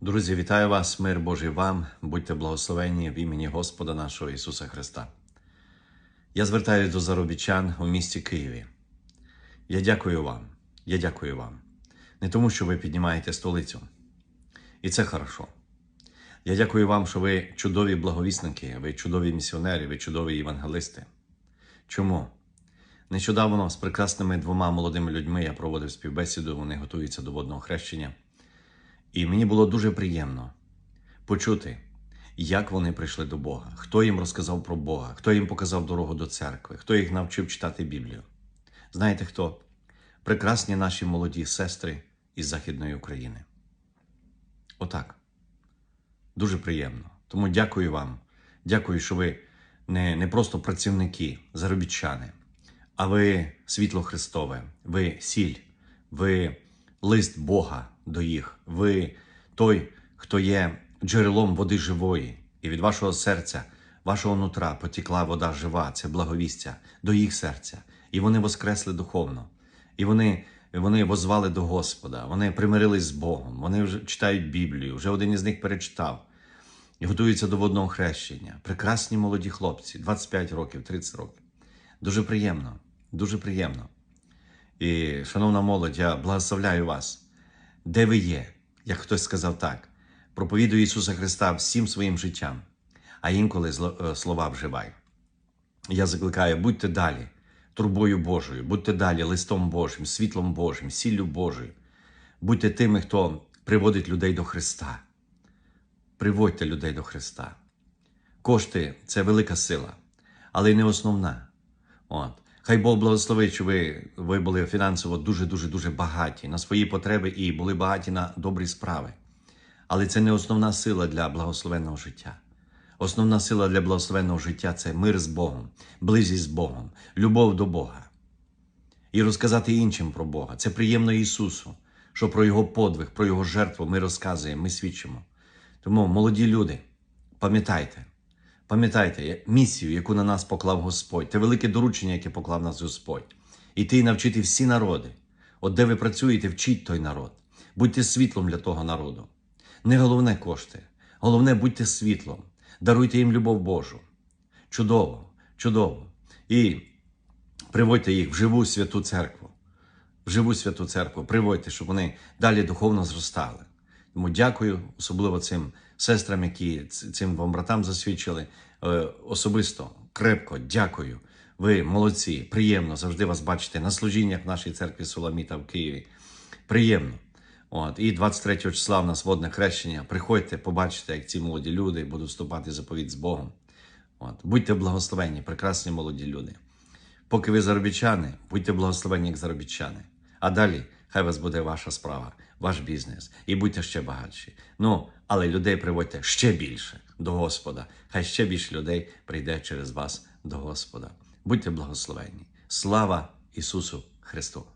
Друзі, вітаю вас, мир Божий вам, будьте благословені в імені Господа нашого Ісуса Христа. Я звертаюся до заробітчан у місті Києві. Я дякую вам, я дякую вам. Не тому, що ви піднімаєте столицю. І це хорошо. Я дякую вам, що ви чудові благовісники, ви чудові місіонери, ви чудові євангелисти. Чому? Нещодавно з прекрасними двома молодими людьми я проводив співбесіду, вони готуються до водного хрещення. І мені було дуже приємно почути, як вони прийшли до Бога, хто їм розказав про Бога, хто їм показав дорогу до церкви, хто їх навчив читати Біблію. Знаєте хто? Прекрасні наші молоді сестри із Західної України. Отак. Дуже приємно. Тому дякую вам. Дякую, що ви не, не просто працівники, заробітчани, а ви світло Христове, ви сіль, ви лист Бога до їх. Ви той, хто є джерелом води живої, і від вашого серця, вашого нутра потікла вода жива, це благовістя до їх серця. І вони воскресли духовно. І вони, вони возвали до Господа, вони примирились з Богом, вони вже читають Біблію, вже один із них перечитав і готуються до водного хрещення. Прекрасні молоді хлопці, 25 років, 30 років. Дуже приємно, дуже приємно. І, шановна молодь, я благословляю вас, де ви є, як хтось сказав так, проповідуй Ісуса Христа всім своїм життям, а інколи е, слова вживай. Я закликаю, будьте далі турбою Божою, будьте далі листом Божим, світлом Божим, сіллю Божою. Будьте тими, хто приводить людей до Христа. Приводьте людей до Христа. Кошти це велика сила, але й не основна. От. Хай Бог благословить, що ви, ви були фінансово дуже-дуже дуже багаті на свої потреби і були багаті на добрі справи. Але це не основна сила для благословенного життя. Основна сила для благословенного життя це мир з Богом, близість з Богом, любов до Бога. І розказати іншим про Бога. Це приємно Ісусу, що про Його подвиг, про Його жертву ми розказуємо, ми свідчимо. Тому, молоді люди, пам'ятайте, пам'ятайте місію, яку на нас поклав Господь, те велике доручення, яке поклав нас Господь. Іти і навчити всі народи. От де ви працюєте, вчіть той народ. Будьте світлом для того народу. Не головне кошти, головне будьте світлом, даруйте їм любов Божу. Чудово, чудово. І приводьте їх в живу святу церкву. В живу святу церкву, приводьте, щоб вони далі духовно зростали. Тому дякую особливо цим сестрам, які цим вам братам засвідчили. Е, Особисто, крепко дякую. Ви молодці, приємно завжди вас бачити на служіннях в нашій церкві Соломіта в Києві. Приємно. От, і 23 числа в нас водне хрещення. Приходьте, побачите, як ці молоді люди будуть вступати в заповідь з Богом. От, будьте благословенні, прекрасні молоді люди. Поки ви заробітчани, будьте благословенні як заробітчани. А далі хай вас буде ваша справа, ваш бізнес, і будьте ще багатші. Ну, але людей приводьте ще більше до Господа. Хай ще більше людей прийде через вас до Господа. Будьте благословенні. Слава Ісусу Христу!